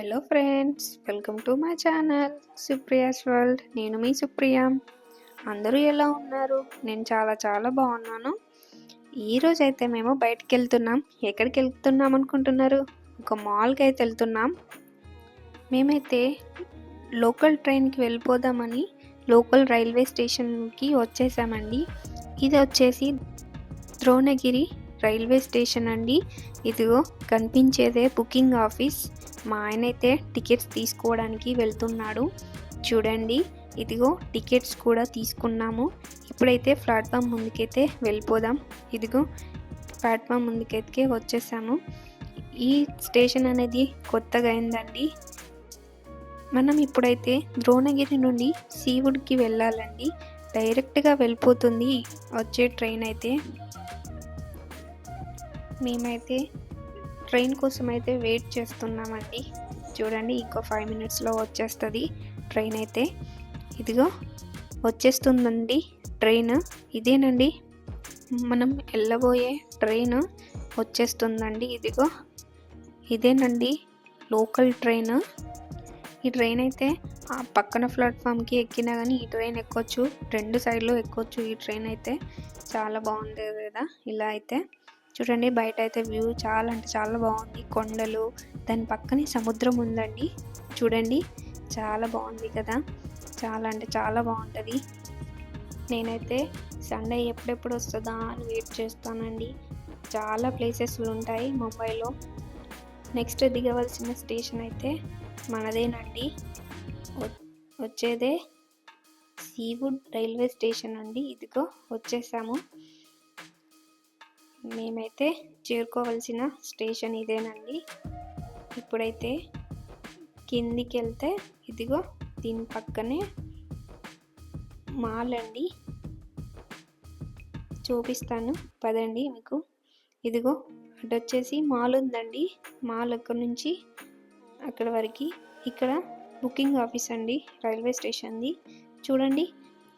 Hello friends welcome to my channel Supriya's world నేను మీ సుప్రియ అందరూ ఎలా ఉన్నారు? నేను చాలా చాలా బాగున్నాను. ఈరోజు అయితే మేము బయటకు వెళ్తున్నాం. ఎక్కడికి వెళ్తున్నాం అనుకుంటున్నారు? ఒక మాల్కి అయితే వెళ్తున్నాం. మేమైతే లోకల్ ట్రైన్కి వెళ్ళిపోదామని లోకల్ రైల్వే స్టేషన్కి వచ్చేసామండి. ఇది వచ్చేసి ద్రోణగిరి రైల్వే స్టేషన్ అండి. ఇదిగో కనిపించేదే బుకింగ్ ఆఫీస్ మా ఆయన అయితే టికెట్స్ తీసుకోవడానికి వెళ్తున్నాడు. చూడండి ఇదిగో టికెట్స్ కూడా తీసుకున్నాము. ఇప్పుడైతే ప్లాట్ఫామ్ ముందుకైతే వెళ్ళిపోదాం. ఇదిగో ప్లాట్ఫామ్ ముందుకైతే వచ్చేసాము. ఈ స్టేషన్ అనేది కొత్తగా అయిందండి. మనం ఇప్పుడైతే ద్రోణగిరి నుండి సీవుడ్కి వెళ్ళాలండి. డైరెక్ట్గా వెళ్ళిపోతుంది వచ్చే ట్రైన్ అయితే. మేమైతే ట్రైన్ కోసం అయితే వెయిట్ చేస్తున్నామండి. చూడండి ఇంకో ఫైవ్ మినిట్స్లో వచ్చేస్తుంది ట్రైన్ అయితే. ఇదిగో వచ్చేస్తుందండి ట్రైన్. ఇదేనండి మనం వెళ్ళబోయే ట్రైన్ వచ్చేస్తుందండి. ఇదిగో ఇదేనండి లోకల్ ట్రైన్. ఈ ట్రైన్ అయితే ఆ పక్కన ప్లాట్ఫామ్కి ఎక్కినా కానీ ఈ ట్రైన్ ఎక్కొచ్చు. రెండు సైడ్లో ఎక్కొచ్చు ఈ ట్రైన్ అయితే. చాలా బాగుంది కదా ఇలా అయితే. చూడండి బయట అయితే వ్యూ చాలా అంటే చాలా బాగుంది. కొండలు దాని పక్కనే సముద్రం ఉందండి. చూడండి చాలా బాగుంది కదా. చాలా అంటే చాలా బాగుంటుంది. నేనైతే సండే ఎప్పుడెప్పుడు వస్తుందా అని వెయిట్ చేస్తానండి. చాలా ప్లేసెస్లు ఉంటాయి ముంబైలో. నెక్స్ట్ దిగవలసిన స్టేషన్ అయితే మనదేనండి. వచ్చేదే సీవుడ్ రైల్వే స్టేషన్ అండి. ఇదిగో వచ్చేసాము. మేమైతే చేరుకోవాల్సిన స్టేషన్ ఇదేనండి. ఇప్పుడైతే కిందికి వెళ్తే ఇదిగో దీని పక్కనే మాల్ అండి. చూపిస్తాను పదండి మీకు. ఇదిగో అటు వచ్చేసి మాల్ ఉందండి. మాల్ అక్కడ నుంచి అక్కడ వరకు ఇక్కడ బుకింగ్ ఆఫీస్ అండి రైల్వే స్టేషన్ది. చూడండి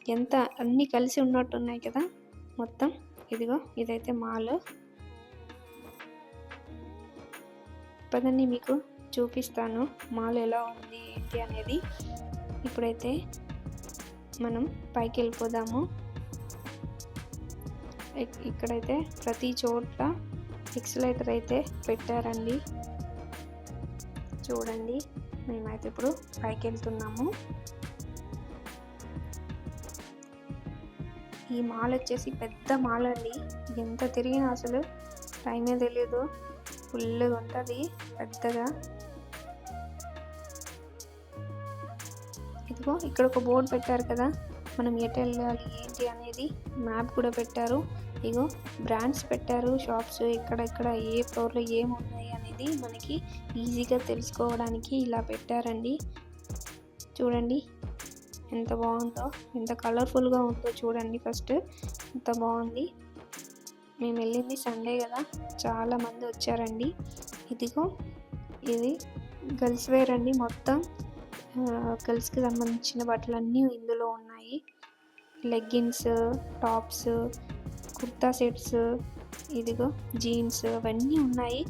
ఎంత అన్నీ కలిసి ఉన్నట్టున్నాయి కదా మొత్తం. ఇదిగో ఇదైతే మాల్. పదండి మీకు చూపిస్తాను మాల్ ఎలా ఉంది ఏంటి అనేది. ఇప్పుడైతే మనం పైకి వెళ్ళిపోదాము. ఇక్కడైతే ప్రతి చోట్ల ఎక్సలేటర్ అయితే పెట్టారండి. చూడండి మేమైతే ఇప్పుడు పైకి వెళ్తున్నాము. ఈ మాల్ వచ్చేసి పెద్ద మాల్ అండి. ఎంత తిరిగినా అసలు టైమే తెలియదు ఫుల్గా ఉంటుంది పెద్దగా. ఇదిగో ఇక్కడ ఒక బోర్డు పెట్టారు కదా. మనం ఎటు వెళ్ళాలి ఏంటి అనేది మ్యాప్ కూడా పెట్టారు. ఇగో బ్రాండ్స్ పెట్టారు షాప్స్ ఎక్కడెక్కడ ఏ ఫ్లోర్లో ఏమున్నాయి అనేది మనకి ఈజీగా తెలుసుకోవడానికి ఇలా పెట్టారండి. చూడండి. ఎంత బాగుందో ఎంత కలర్ఫుల్గా ఉందో చూడండి ఫస్ట్ ఎంత బాగుంది. మేము వెళ్ళింది సండే కదా చాలామంది వచ్చారండి. ఇదిగో ఇది గర్ల్స్ వేర్ అండి మొత్తం. గర్ల్స్కి సంబంధించిన బట్టలు అన్నీ ఇందులో ఉన్నాయి. లెగ్గిన్స్ టాప్స్ కుర్తా సెట్స్ ఇదిగో జీన్స్ అవన్నీ ఉన్నాయి.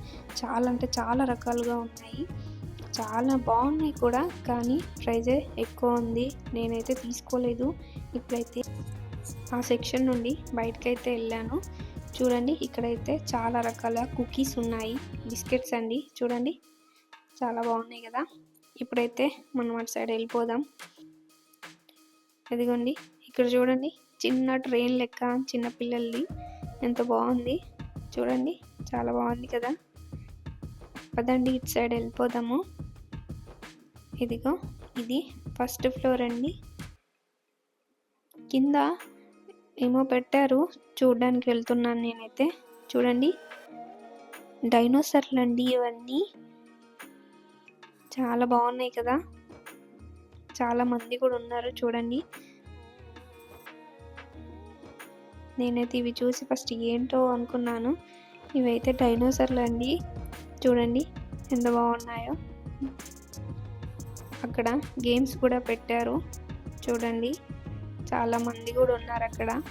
చాలా అంటే చాలా రకాలుగా ఉన్నాయి. చాలా బాగున్నాయి కూడా కానీ ప్రైజే ఎక్కువ ఉంది. నేనైతే తీసుకోలేదు. ఇప్పుడైతే ఆ సెక్షన్ నుండి బయటకైతే వెళ్ళాను. చూడండి ఇక్కడైతే చాలా రకాల కుకీస్ ఉన్నాయి. బిస్కెట్స్ అండి. చూడండి చాలా బాగున్నాయి కదా. ఇప్పుడైతే మనం అటు సైడ్ వెళ్ళిపోదాం. ఇదిగోండి ఇక్కడ చూడండి చిన్న ట్రైన్ లెక్క చిన్న పిల్లల్ది. ఎంత బాగుంది. చూడండి చాలా బాగుంది కదా. పదండి ఇటు సైడ్ వెళ్ళిపోదాము. ఇదిగో ఇది ఫస్ట్ ఫ్లోర్ అండి. కింద ఏమో పెట్టారు చూడడానికి వెళ్తున్నాను నేనైతే. చూడండి డైనోసర్లు అండి ఇవన్నీ. చాలా బాగున్నాయి కదా. చాలా మంది కూడా ఉన్నారు చూడండి. నేనైతే ఇవి చూసి ఫస్ట్ ఏంటో అనుకున్నాను. ఇవైతే డైనోసర్లు అండి. చూడండి ఎంత బాగున్నాయో. అక్కడ గేమ్స్ కూడా పెట్టారు. చూడండి. చాలా మంది కూడా ఉన్నారు అక్కడ.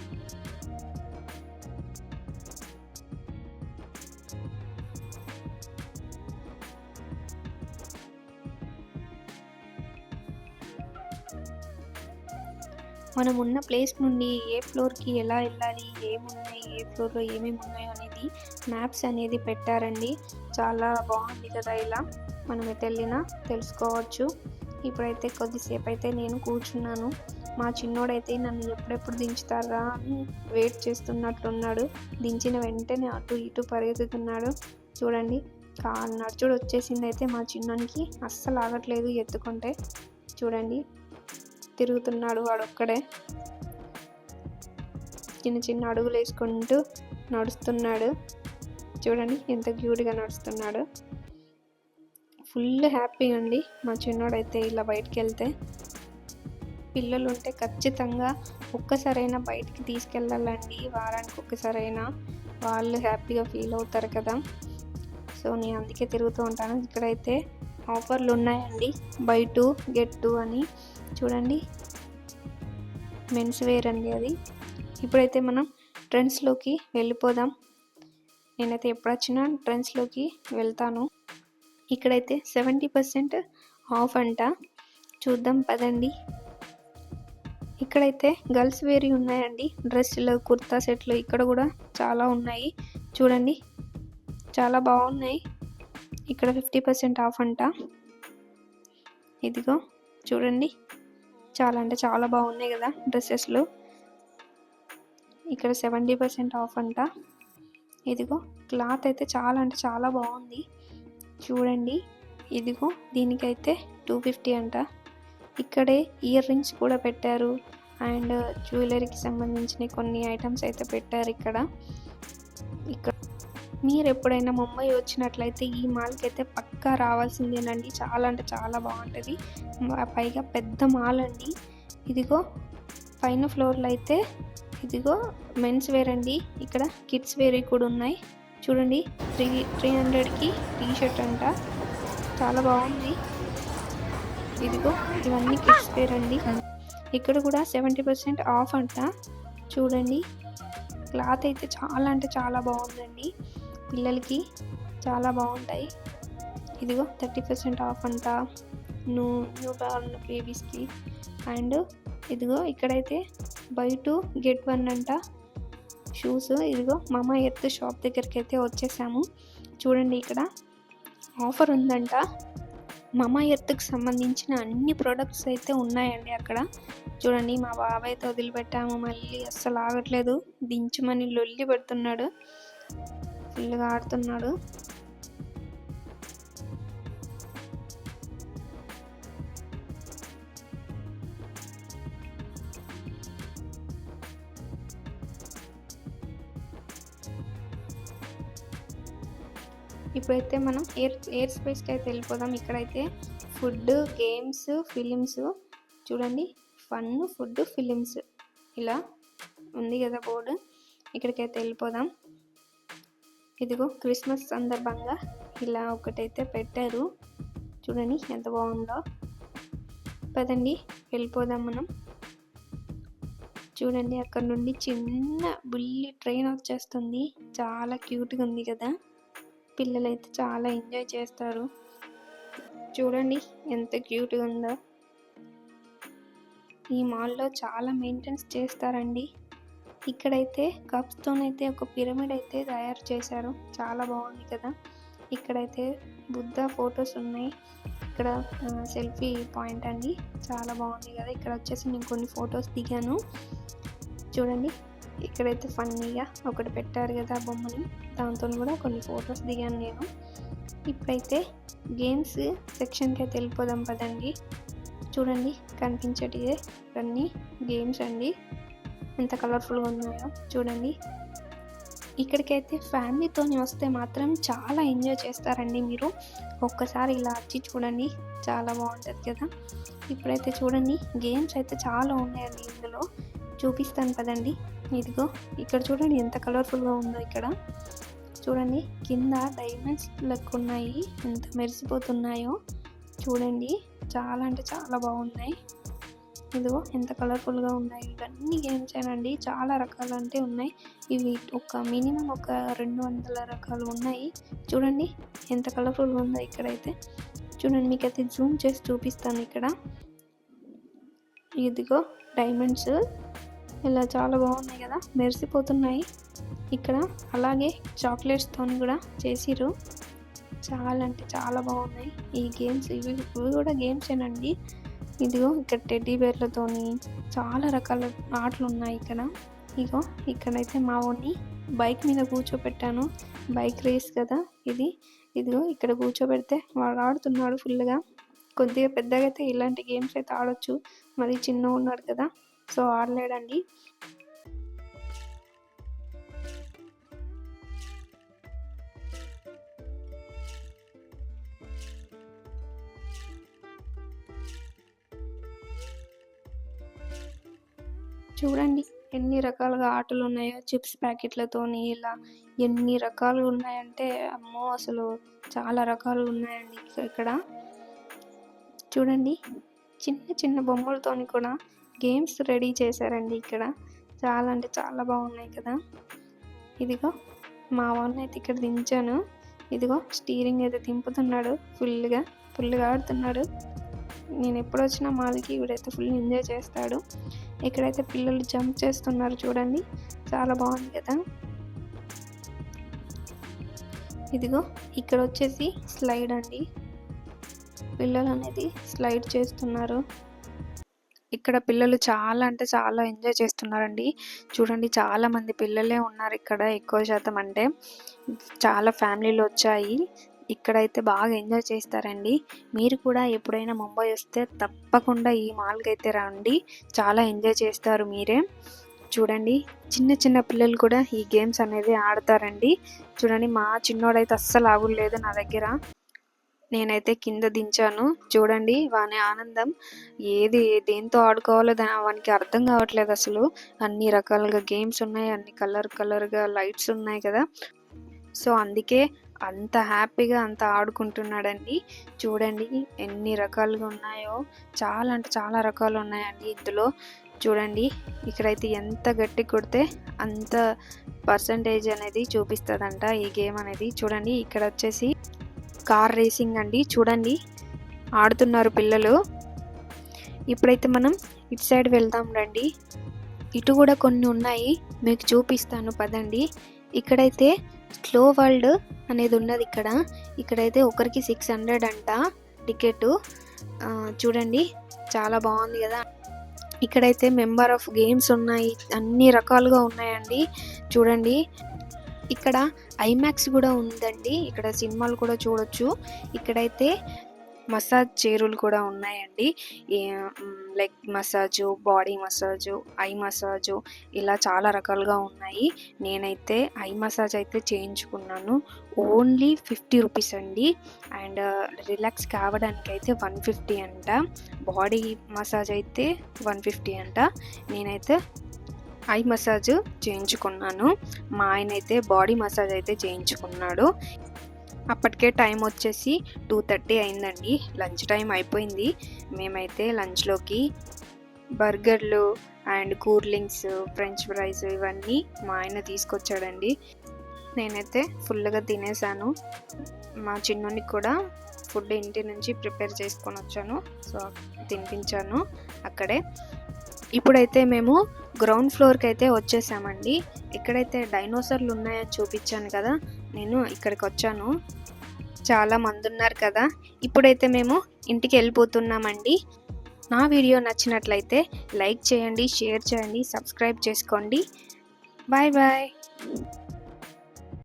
మనం ఉన్న ప్లేస్ నుండి ఏ ఫ్లోర్కి ఎలా వెళ్ళాలి ఏమున్నాయి ఏ ఫ్లోర్లో ఏమేమి ఉన్నాయో అనేది మ్యాప్స్ అనేది పెట్టారండి. చాలా బాగుంది కదా ఇలా. మనం ఎటు వెళ్ళినా తెలుసుకోవచ్చు. ఇప్పుడైతే కొద్దిసేపు అయితే నేను కూర్చున్నాను. మా చిన్నోడైతే నన్ను ఎప్పుడెప్పుడు దించుతారా అని వెయిట్ చేస్తున్నట్లున్నాడు. దించిన వెంటనే అటు ఇటు పరిగెత్తుతున్నాడు. చూడండి నడుచుడు వచ్చేసింది అయితే మా చిన్నోనికి అస్సలు ఆగట్లేదు ఎత్తుకుంటే. చూడండి తిరుగుతున్నాడు వాడొక్కడే. చిన్న చిన్న అడుగులు వేసుకుంటూ నడుస్తున్నాడు. చూడండి ఎంత క్యూట్గా నడుస్తున్నాడు. ఫుల్ హ్యాపీ అండి. మా చిన్నోడైతే ఇలా బయటికి వెళ్తే పిల్లలు ఉంటే ఖచ్చితంగా ఒక్కసారైనా బయటికి తీసుకెళ్ళాలండి. వారానికి ఒక్కసారైనా వాళ్ళు హ్యాపీగా ఫీల్ అవుతారు కదా. సో నేను అందుకే తిరుగుతూ ఉంటాను. ఇక్కడైతే ఆఫర్లు ఉన్నాయండి బై టూ గెట్ టూ అని. చూడండి. మెన్స్ వేర్ అండి అది. ఇప్పుడైతే మనం ట్రెండ్స్లోకి వెళ్ళిపోదాం. నేనైతే ఎప్పుడొచ్చినా ట్రెండ్స్లోకి వెళ్తాను. ఇక్కడైతే సెవెంటీ పర్సెంట్ ఆఫ్ అంట. చూద్దాం పదండి. ఇక్కడైతే గర్ల్స్ వేరి ఉన్నాయండి. డ్రెస్సులు కుర్తా సెట్లు ఇక్కడ కూడా చాలా ఉన్నాయి. చూడండి చాలా బాగున్నాయి. ఇక్కడ ఫిఫ్టీ పర్సెంట్ ఆఫ్ అంట. ఇదిగో చూడండి. చాలా అంటే చాలా బాగున్నాయి కదా డ్రెస్సెస్లు. ఇక్కడ సెవెంటీ పర్సెంట్ ఆఫ్ అంట. ఇదిగో క్లాత్ అయితే చాలా అంటే చాలా బాగుంది. చూడండి. ఇదిగో దీనికైతే టూ ఫిఫ్టీ అంట. ఇక్కడే ఇయర్ రింగ్స్ కూడా పెట్టారు. అండ్ జ్యువెలరీకి సంబంధించిన కొన్ని ఐటమ్స్ అయితే పెట్టారు ఇక్కడ. ఇక్కడ మీరు ఎప్పుడైనా ముంబై వచ్చినట్లయితే ఈ మాల్కి అయితే పక్కా రావాల్సిందేనండి చాలా అంటే చాలా బాగుంటుంది. పైగా పెద్ద మాల్ అండి. ఇదిగో పైన ఫ్లోర్లో అయితే ఇదిగో మెన్స్ వేర్ అండి. ఇక్కడ కిడ్స్ వేర్ కూడా ఉన్నాయి. చూడండి త్రీ త్రీ హండ్రెడ్కి టీ షర్ట్ అంట. చాలా బాగుంది. ఇదిగో ఇవన్నీ కిడ్స్ వేర్ అండి. ఇక్కడ కూడా సెవెంటీ పర్సెంట్ ఆఫ్ అంట. చూడండి క్లాత్ అయితే చాలా అంటే చాలా బాగుందండి. పిల్లలకి చాలా బాగుంటాయి. ఇదిగో థర్టీ పర్సెంట్ ఆఫ్ అంట. న్యూ న్యూ బార్న్ బేబీస్కి. అండ్ ఇదిగో ఇక్కడైతే బై టూ గెట్ వన్ అంట. షూస్ ఇదిగో మామ ఎర్త్ షాప్ దగ్గరికి అయితే వచ్చేసాము. చూడండి ఇక్కడ ఆఫర్ ఉందంట. మమ ఎర్త్కి సంబంధించిన అన్ని ప్రోడక్ట్స్ అయితే ఉన్నాయండి అక్కడ. చూడండి మా బాబాయ్ అయితే వదిలిపెట్టాము మళ్ళీ అస్సలు ఆగట్లేదు. దించమని లొల్లి పెడుతున్నాడు. ఫుల్గా ఆడుతున్నాడు. ఇప్పుడైతే మనం ఎయిర్ ఎయిర్ స్పేస్కి అయితే వెళ్ళిపోదాం. ఇక్కడైతే ఫుడ్ గేమ్స్ ఫిలిమ్స్. చూడండి ఫన్ ఫుడ్ ఫిలిమ్స్. ఇలా ఉంది కదా బోర్డు. ఇక్కడికైతే వెళ్ళిపోదాం. ఇదిగో క్రిస్మస్ సందర్భంగా ఇలా ఒకటైతే పెట్టారు. చూడండి ఎంత బాగుందో. పదండి వెళ్ళిపోదాం మనం. చూడండి అక్కడ నుండి చిన్న బుల్లి ట్రైన్ వచ్చేస్తుంది. చాలా క్యూట్గా ఉంది కదా. పిల్లలైతే చాలా ఎంజాయ్ చేస్తారు. చూడండి ఎంత క్యూట్గా ఉందో. ఈ మాల్లో చాలా మెయింటెన్స్ చేస్తారండి. ఇక్కడైతే కప్స్తోనైతే ఒక పిరమిడ్ అయితే తయారు చేశారు. చాలా బాగుంది కదా. ఇక్కడైతే బుద్ధ ఫొటోస్ ఉన్నాయి. ఇక్కడ సెల్ఫీ పాయింట్ అండి. చాలా బాగుంది కదా. ఇక్కడ వచ్చేసి నేను కొన్ని ఫొటోస్ దిగాను. చూడండి. ఇక్కడైతే ఫన్నీగా ఒకటి పెట్టారు కదా ఆ బొమ్మని. దాంతో కూడా కొన్ని ఫొటోస్ దిగాను నేను. ఇప్పుడైతే గేమ్స్ సెక్షన్కి అయితే వెళ్ళిపోదాం పదండి. చూడండి కనిపించేటివే ఇవన్నీ గేమ్స్ అండి. ఎంత కలర్ఫుల్గా ఉన్నాయో చూడండి. ఇక్కడికైతే ఫ్యామిలీతో వస్తే మాత్రం చాలా ఎంజాయ్ చేస్తారండి మీరు. ఒక్కసారి ఇలా వచ్చి చూడండి చాలా బాగుంటుంది కదా. ఇప్పుడైతే చూడండి గేమ్స్ అయితే చాలా ఉన్నాయండి ఇందులో. చూపిస్తాను కదండి ఇదిగో ఇక్కడ చూడండి ఎంత కలర్ఫుల్గా ఉందో ఇక్కడ. చూడండి కింద డైమండ్స్ లెక్క ఉన్నాయి ఎంత మెరిసిపోతున్నాయో చూడండి. చాలా అంటే చాలా బాగున్నాయి. ఇదిగో ఎంత కలర్ఫుల్గా ఉన్నాయి. ఇవన్నీ గేమ్స్ ఏనండి చాలా రకాలు అంటే ఉన్నాయి. ఇవి ఒక మినిమం ఒక రెండు వందల రకాలు ఉన్నాయి. చూడండి ఎంత కలర్ఫుల్గా ఉందో ఇక్కడైతే. చూడండి మీకు అయితే జూమ్ చేసి చూపిస్తాను ఇక్కడ. ఇదిగో డైమండ్స్ ఇలా చాలా బాగున్నాయి కదా మెరిసిపోతున్నాయి. ఇక్కడ అలాగే చాక్లెట్స్తో కూడా చేసిరు చాలా అంటే చాలా బాగున్నాయి. ఈ గేమ్స్ ఇవి ఇవి కూడా గేమ్సేనండి ఇదిగో ఇక్కడ టెడ్డీ బేర్లతోని చాలా రకాల ఆటలు ఉన్నాయి ఇక్కడ. ఇగో ఇక్కడైతే మా వాడిని బైక్ మీద కూర్చోపెట్టాను. బైక్ రేస్ కదా ఇది. ఇదిగో ఇక్కడ కూర్చోబెడితే వాడు ఆడుతున్నాడు ఫుల్గా కొద్దిగా పెద్దగా అయితే ఇలాంటి గేమ్స్ అయితే ఆడొచ్చు. మరి చిన్న ఉన్నాడు కదా. సో ఆడలేడండి. చూడండి ఎన్ని రకాలుగా ఆటలు ఉన్నాయో చిప్స్ ప్యాకెట్లతోని ఇలా ఎన్ని రకాలు ఉన్నాయంటే అమ్మో అసలు చాలా రకాలు ఉన్నాయండి ఇక్కడ. చూడండి చిన్న చిన్న బొమ్మలతోని కూడా గేమ్స్ రెడీ చేశారండి ఇక్కడ. చాలా అంటే చాలా బాగున్నాయి కదా. ఇదిగో మా వాళ్ళని అయితే ఇక్కడ దించాను. ఇదిగో స్టీరింగ్ అయితే దింపుతున్నాడు ఫుల్గా ఫుల్గా ఆడుతున్నాడు. నేను ఎప్పుడు వచ్చినా మాలకి ఇవిడైతే ఫుల్ ఎంజాయ్ చేస్తాడు. ఇక్కడైతే పిల్లలు జంప్ చేస్తున్నారు చూడండి. చాలా బాగుంది కదా. ఇదిగో ఇక్కడ వచ్చేసి స్లైడ్ అండి. పిల్లలు అనేది స్లైడ్ చేస్తున్నారు. ఇక్కడ పిల్లలు చాలా అంటే చాలా ఎంజాయ్ చేస్తున్నారండి. చూడండి చాలా మంది పిల్లలే ఉన్నారు ఇక్కడ ఎక్కువ శాతం అంటే. చాలా ఫ్యామిలీలు వచ్చాయి. ఇక్కడైతే బాగా ఎంజాయ్ చేస్తారండి. మీరు కూడా ఎప్పుడైనా ముంబై వస్తే తప్పకుండా ఈ మాల్కి అయితే రండి. చాలా ఎంజాయ్ చేస్తారు మీరే. చూడండి చిన్న చిన్న పిల్లలు కూడా ఈ గేమ్స్ అనేది ఆడతారండి. చూడండి మా చిన్నోడైతే అస్సలు ఆగులేదు నా దగ్గర. నేనైతే కింద దించాను. చూడండి వాని ఆనందం. ఏది దేంతో ఆడుకోవాలో దాని వానికి అర్థం కావట్లేదు అసలు. అన్ని రకాలుగా గేమ్స్ ఉన్నాయి అన్ని కలర్ కలర్గా లైట్స్ ఉన్నాయి కదా. సో అందుకే అంత హ్యాపీగా అంత ఆడుకుంటున్నాడండి. చూడండి ఎన్ని రకాలుగా ఉన్నాయో. చాలా అంటే చాలా రకాలు ఉన్నాయండి ఇందులో. చూడండి ఇక్కడైతే ఎంత గట్టి కొడితే అంత పర్సంటేజ్ అనేది చూపిస్తుందంట ఈ గేమ్ అనేది. చూడండి ఇక్కడ వచ్చేసి కార్ రేసింగ్ అండి. చూడండి. ఆడుతున్నారు పిల్లలు. ఇప్పుడైతే మనం ఇటు సైడ్ వెళ్దాం రండి. ఇటు కూడా కొన్ని ఉన్నాయి. మీకు చూపిస్తాను పదండి. ఇక్కడైతే స్లో వరల్డ్ అనేది ఉన్నది ఇక్కడ. ఇక్కడైతే ఒకరికి సిక్స్ హండ్రెడ్ అంట టికెట్. చూడండి. చాలా బాగుంది కదా. ఇక్కడైతే మెంబర్ ఆఫ్ గేమ్స్ ఉన్నాయి. అన్ని రకాలుగా ఉన్నాయండి. చూడండి. ఇక్కడ ఐమాక్స్ కూడా ఉందండి. ఇక్కడ సినిమాలు కూడా చూడొచ్చు. ఇక్కడైతే మసాజ్ చైరులు కూడా ఉన్నాయండి. Leg massage body massage eye massage ఇలా చాలా రకాలుగా ఉన్నాయి. నేనైతే ఐ మసాజ్ అయితే చేయించుకున్నాను. ఓన్లీ ఫిఫ్టీ రూపీస్ అండి. అండ్ రిలాక్స్ కావడానికి అయితే వన్ ఫిఫ్టీ అంట. బాడీ మసాజ్ అయితే వన్ ఫిఫ్టీ అంట. నేనైతే ఐ మసాజ్ చేయించుకున్నాను. మా ఆయన అయితే బాడీ మసాజ్ అయితే చేయించుకున్నాడు. అప్పటికే టైం వచ్చేసి టూ థర్టీ అయిందండి. లంచ్ టైం అయిపోయింది. మేమైతే లంచ్లోకి బర్గర్లు అండ్ కూర్లింగ్స్ ఫ్రెంచ్ ఫ్రైస్ ఇవన్నీ మా ఆయన తీసుకొచ్చాడండి. నేనైతే ఫుల్గా తినేసాను. మా చిన్నోనికి కూడా ఫుడ్ ఇంటి నుంచి ప్రిపేర్ చేసుకొని వచ్చాను. సో తినిపించాను అక్కడే. ఇప్పుడైతే మేము గ్రౌండ్ ఫ్లోర్కి అయితే వచ్చేసామండి. ఎక్కడైతే డైనోసార్లు ఉన్నాయో చూపించాను కదా నేను ఇక్కడికి వచ్చాను. చాలా మంది ఉన్నారు కదా. ఇప్పుడైతే మేము ఇంటికి వెళ్ళిపోతున్నామండి. నా వీడియో నచ్చినట్లయితే లైక్ చేయండి షేర్ చేయండి సబ్స్క్రైబ్ చేసుకోండి. Bye bye.